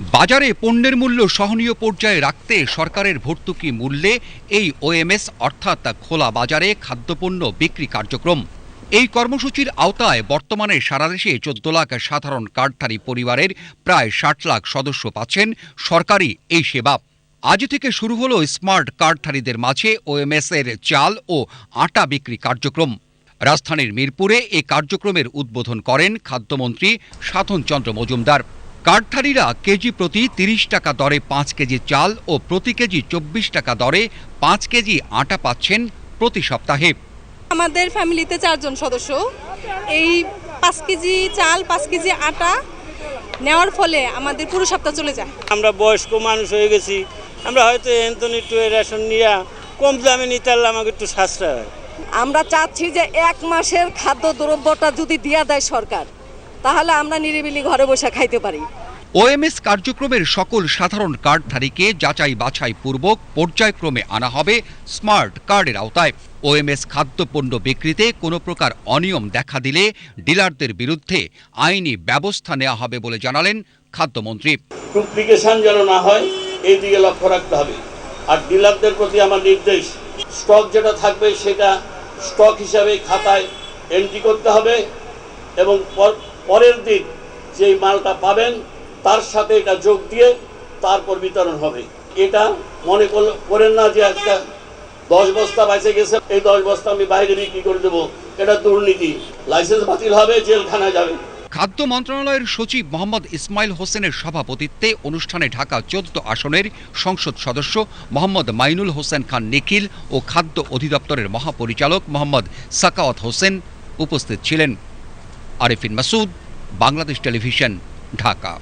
বাজারে পণ্যের মূল্য সহনীয় পর্যায়ে রাখতে সরকারের ভর্তুকি মূল্যে এই ওএমএস অর্থাৎ খোলা বাজারে খাদ্যপণ্য বিক্রি কার্যক্রম। এই কর্মসূচির আওতায় বর্তমানে সারা দেশে চোদ্দ লাখ সাধারণ কার্ডধারী পরিবারের প্রায় ষাট লাখ সদস্য পাচ্ছেন সরকারি এই সেবা। আজ থেকে শুরু হলো স্মার্ট কার্ডধারীদের মাঝে ওএমএস এর চাল ও আটা বিক্রি কার্যক্রম। রাজধানীর মিরপুরে এই কার্যক্রমের উদ্বোধন করেন খাদ্যমন্ত্রী সাধন চন্দ্র মজুমদার। কার্ডধারীরা কেজি প্রতি তিরিশ টাকা দরে পাঁচ কেজি চাল ও প্রতি কেজি চব্বিশ টাকা দরে পাঁচ কেজি আটা পাচ্ছেন প্রতি সপ্তাহে। আমাদের ফ্যামিলিতে চারজন সদস্য। এই পাঁচ কেজি চাল পাঁচ কেজি আটা নেওয়ার ফলে আমাদের পুরো সপ্তাহ চলে যায়। আমরা বয়স্ক মানুষ হয়ে গেছি। আমরা হয়তো এনতন একটু রেশন নিয়ে কম দামে নিতে পারলে আমাকে একটু সাশ্রয় হয়। আমরা চাচ্ছি যে এক মাসের খাদ্য দ্রব্যটা যদি দিয়া দেয় সরকার তাহলে আমরা নিরিবিলি ঘরে বসে খাইতে পারি। ওএমএস কার্যক্রমের সকল সাধারণ কার্ডধারীকে যাচাই বাছাই পূর্বক পর্যায়ক্রমে আনা হবে স্মার্ট কার্ডের আওতায়। ওএমএস খাদ্যপণ্য বিক্রিতে কোনো প্রকার অনিয়ম দেখা দিলে ডিলারদের বিরুদ্ধে আইনি ব্যবস্থা নেওয়া হবে বলে জানালেন খাদ্যমন্ত্রী। ডুপ্লিকেশন যেন না হয় এই দিকে লক্ষ্য রাখতে হবে। আর ডিলারদের প্রতি আমার নির্দেশ স্টক যেটা থাকবে সেটা স্টক হিসাবে খাতায় এন্ট্রি করতে হবে এবং পর- পরের দিন যেই মালটা পাবেন, তার সাথে এটা যোগ দিয়ে তারপর বিতরণ হবে। এটা মনে করেন না যে একটা দশ বস্তা বেঁচে গেছে, এই দশ বস্তা আমি বাইরে বিক্রি করে দেবো? এটা দুর্নীতি। লাইসেন্স বাতিল হবে, জেলখানায় যাবে। খাদ্য মন্ত্রণালয়ের সচিব মোহাম্মদ ইসমাইল হোসেনের সভাপতিত্বে অনুষ্ঠানে ঢাকা চোদ্দ আসনের সংসদ সদস্য মোহাম্মদ মাইনুল হোসেন খান নিখিল ও খাদ্য অধিদপ্তরের মহাপরিচালক মোহাম্মদ সাকাওয়াত হোসেন উপস্থিত ছিলেন। आरिफिन मसूद बांग्लादेश टेलीविज़न ढाका।